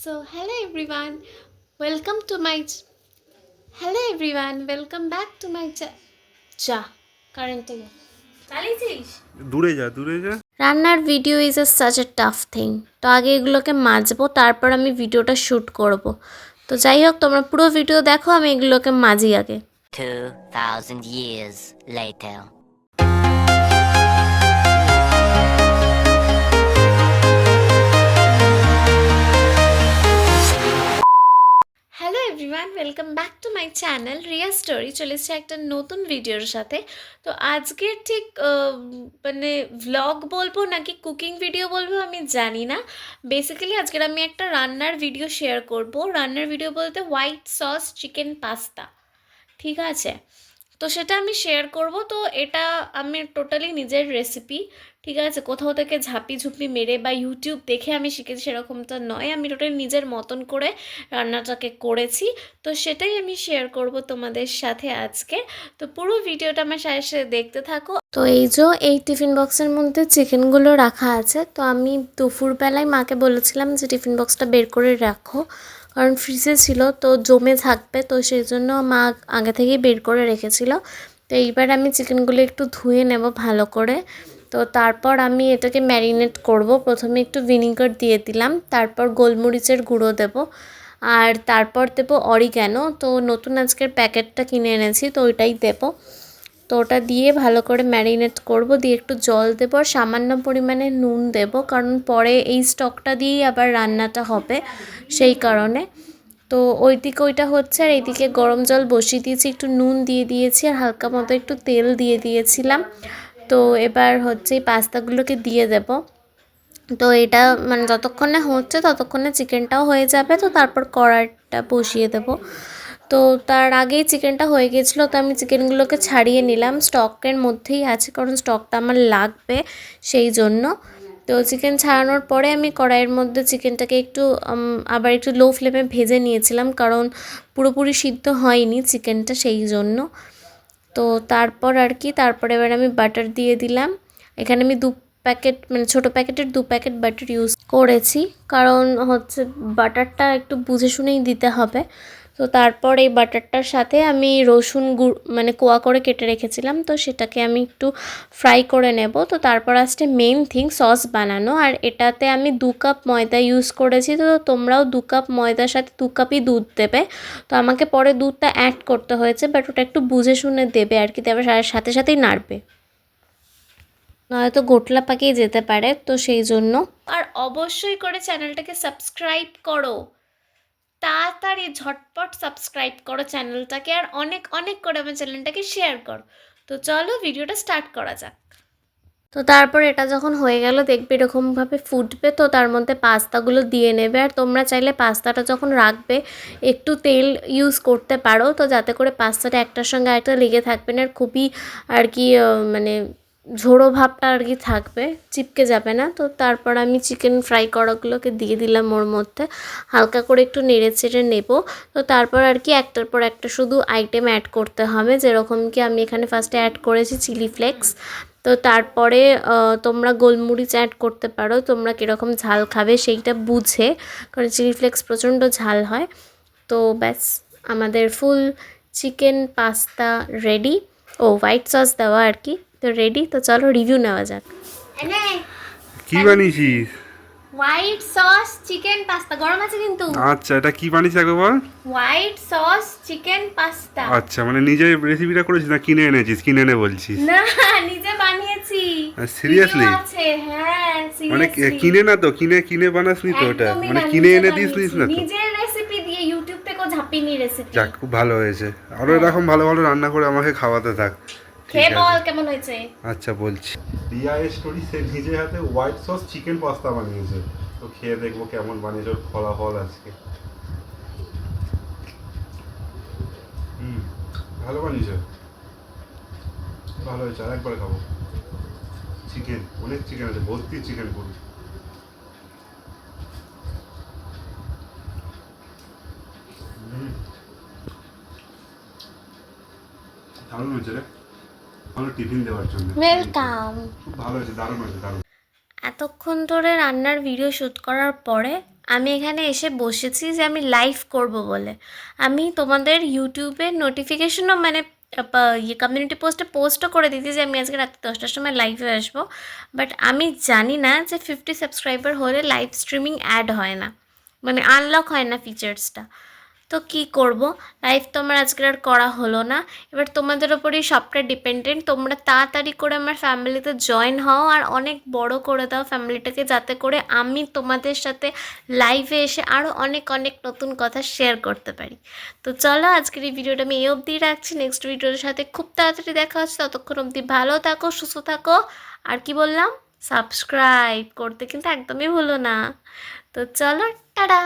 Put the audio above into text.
So, hello everyone, welcome to my. Ch- hello everyone, welcome back to my. Ch- যা কারেন্টে গেল দূরে যা দূরে যা রান্নার video is a such a tough thing তো আগে এগুলোকে মাজবো তারপর আমি ভিডিওটা শ্যুট করব তো যাই হোক তোমরা পুরো ভিডিও দেখো আমি এগুলোকে মাজি আগে 2,000 years later. Everyone welcome back to my channel Riya story চলে এসেছে একটা নতুন ভিডিওর সাথে। তো আজকের ঠিক মানে ভ্লগ বলব নাকি কুকিং ভিডিও বলব আমি জানি না। বেসিক্যালি আজকের আমি একটা রান্নার ভিডিও শেয়ার করব। রান্নার ভিডিও বলতে হোয়াইট সস চিকেন পাস্তা ঠিক আছে? তো সেটা আমি শেয়ার করব। তো এটা আমি টোটালি নিজের রেসিপি ঠিক আছে? কোথাও থেকে ঝাঁপি ঝুপি মেরে বা ইউটিউব দেখে আমি শিখেছি সেরকমটা নয়। আমি টোটালি নিজের মতন করে রান্নাটাকে করেছি। তো সেটাই আমি শেয়ার করব তোমাদের সাথে আজকে। তো পুরো ভিডিওটা আমার সাথে সাথে দেখতে থাকো। তো এই যে এই টিফিন বক্সের মধ্যে চিকেনগুলো রাখা আছে। তো আমি দুপুরবেলায় মাকে বলেছিলাম যে টিফিন বক্সটা বের করে রাখো। কারণ ফ্রিজে ছিল, তো জমে থাকবে, তো সেই জন্য মা আগে থেকেই বের করে রেখেছিল। তো এইবার আমি চিকেনগুলো একটু ধুয়ে নেব ভালো করে। তো তারপর আমি এটাকে ম্যারিনেট করব। প্রথমে একটু ভিনিগার দিয়ে দিলাম, তারপর গোলমরিচের গুঁড়ো দেব। আর তারপর দেবো অরিগ্যানো তো নতুন আজকের প্যাকেটটা কিনে এনেছি, তো ওইটাই দেবো। তো ওটা দিয়ে ভালো করে ম্যারিনেট করব, দিয়ে একটু জল দেবো আর সামান্য পরিমাণে নুন দেব, কারণ পরে এই স্টকটা দিয়েই আবার রান্নাটা হবে সেই কারণে। তো ওই দিকে ওইটা হচ্ছে আর এইদিকে গরম জল বসিয়ে দিয়েছি, একটু নুন দিয়ে দিয়েছি আর হালকা মতো একটু তেল দিয়ে দিয়েছিলাম। তো এবার হচ্ছে এই পাস্তাগুলোকে দিয়ে দেবো। তো এটা মানে যতক্ষণে হচ্ছে ততক্ষণে চিকেনটাও হয়ে যাবে, তো তারপর কড়াইটা বসিয়ে দেব। তো তার আগেই চিকেনটা হয়ে গেছিল তো আমি চিকেনগুলোকে ছাড়িয়ে নিলাম। স্টকের মধ্যেই আছে, কারণ স্টকটা আমার লাগবে সেই জন্য। তো চিকেন ছাড়ানোর পরে আমি কড়াইয়ের মধ্যে চিকেনটাকে একটু আবার একটু লো ফ্লেমে ভেজে নিয়েছিলাম, কারণ পুরোপুরি সিদ্ধ হয়নি চিকেনটা সেই জন্য। তো তারপর আর কি, তারপরে এবার আমি বাটার দিয়ে দিলাম। এখানে আমি দু প্যাকেট মানে ছোটো প্যাকেটের দু প্যাকেট বাটার ইউজ করেছি, কারণ হচ্ছে বাটারটা একটু বুঝে শুনেই দিতে হবে। তো তারপর এই বাটারটার সাথে আমি রসুন গুঁড় মানে কোয়া করে কেটে রেখেছিলাম, তো সেটাকে আমি একটু ফ্রাই করে নেব। তো তারপর আসছে মেন থিং সস বানানো। আর এটাতে আমি দু কাপ ময়দা ইউজ করেছি, তো তোমরাও দু কাপ ময়দার সাথে দু কাপই দুধ দেবে। তো আমাকে পরে দুধটা অ্যাড করতে হয়েছে বাট ওটা একটু বুঝে শুনে দেবে আর কি তবে সাথে সাথেই নাড়বে। নয়তো গোটলা পাকিয়ে যেতে পারে, তো সেই জন্য। আর অবশ্যই করে চ্যানেলটাকে সাবস্ক্রাইব করো। তাড়াতাড়ি ঝটপট সাবস্ক্রাইব করো চ্যানেলটাকে আর অনেক অনেক করে আমার চ্যানেলটাকে শেয়ার করো। তো চলো ভিডিওটা স্টার্ট করা যাক। তো তারপর এটা যখন হয়ে গেল, দেখবে এরকমভাবে ফুটবে, তো তার মধ্যে পাস্তাগুলো দিয়ে নেবে। আর তোমরা চাইলে পাস্তাটা যখন রাখবে, একটু তেল ইউজ করতে পারো। তো যাতে করে পাস্তাটা একটার সঙ্গে একটা লেগে থাকবে না। আর খুবই আর কি মানে ঝোড়ো ভাবটা আর কি থাকবে, চিপকে যাবে না। তো তারপর আমি চিকেন ফ্রাই করাগুলোকে দিয়ে দিলাম ওর মধ্যে। হালকা করে একটু নেড়ে চেড়ে নেব। তো তারপর আর কি একটার পর একটা শুধু আইটেম অ্যাড করতে হবে। যেরকম কি আমি এখানে ফার্স্টে অ্যাড করেছি চিলি ফ্লেক্স তো তারপরে তোমরা গোলমরিচ অ্যাড করতে পারো। তোমরা কীরকম ঝাল খাবে সেইটা বুঝে, কারণ চিলি ফ্লেক্স প্রচণ্ড ঝাল হয়। তো ব্যাস, আমাদের ফুল চিকেন পাস্তা রেডি ও হোয়াইট সস দেওয়া আর কি। তো রেডি তো চলো রিভিউ নেওয়া যাক। কি বানিয়েছিস? হোয়াইট সস চিকেন পাস্তা গরম আছে কিন্তু। আচ্ছা এটা কি বানিয়েছিস আগে বল? হোয়াইট সস চিকেন পাস্তা আচ্ছা মানে নিজে রেসিপিটা করেছিস না কিনে এনেছিস? কিনে এনে বলছিস। না নিজে বানিয়েছি। সিরিয়াসলি আছে হ্যাঁ মানে। কিনে না তো? কিনে কিনে বানাসনি তো ওটা? মানে কিনে এনে দিস। না তো? নিজের রেসিপি দিয়ে ইউটিউব থেকেও ঝাপিনি রেসিপি যাক খুব ভালো হয়েছে। আরও এরকম ভালো ভালো রান্না করে আমাকে খাওয়াতে থাক। খেয়ে আছে। বল কেমন হয়েছে? আচ্ছা বলছি। রিয়া স্টোরি সে নিজে হাতে হোয়াইট সস চিকেন পাস্তা বানিয়েছে। তো খেয়ে দেখব কেমন বানিয়েছে ওর ফলাফল আজকে। হুম ভালো বানিয়েছে। ভালো হয়েছে আরেকবার খাব। চিকেন অনেক চিকেন আছে ভর্তি চিকেন হুম। দারুণ হয়েছে রে। ভালো টিফিন দেওয়ার জন্য। ওয়েলকাম খুব ভালো হয়েছে দারুণ হয়েছে দারুণ। এতক্ষণ ধরে রান্নার ভিডিও শ্যুট করার পরে আমি এখানে এসে বসেছি যে আমি লাইভ করব বলে। আমি তোমাদের ইউটিউবের নোটিফিকেশনও মানে ইয়ে কমিউনিটি পোস্টে পোস্টও করে দিয়েছি যে আমি আজকে রাত্রি দশটার সময় লাইভে আসব। বাট আমি জানি না যে ফিফটি সাবস্ক্রাইবার হলে লাইভ স্ট্রিমিং অ্যাড হয় না। মানে আনলক হয় না ফিচার্সটা তো কি করব? লাইভ তো আমার আজকে আর করা হলো না। এবার তোমাদের ওপরেই সবটা ডিপেন্ডেন্ট তোমরা তাড়াতাড়ি করে আমার ফ্যামিলিতে জয়েন হও আর অনেক বড় করে দাও ফ্যামিলিটাকে যাতে করে আমি তোমাদের সাথে লাইভে এসে আরও অনেক অনেক নতুন কথা শেয়ার করতে পারি। তো চলো আজকের এই ভিডিওটা আমি এই অবধি রাখছি। নেক্সট ভিডিওর সাথে খুব তাড়াতাড়ি দেখা হচ্ছে। ততক্ষণ অবধি ভালো থাকো, সুস্থ থাকো। আর কি বললাম? সাবস্ক্রাইব করতে কিন্তু একদমই ভুলো না। তো চলো, টাটা!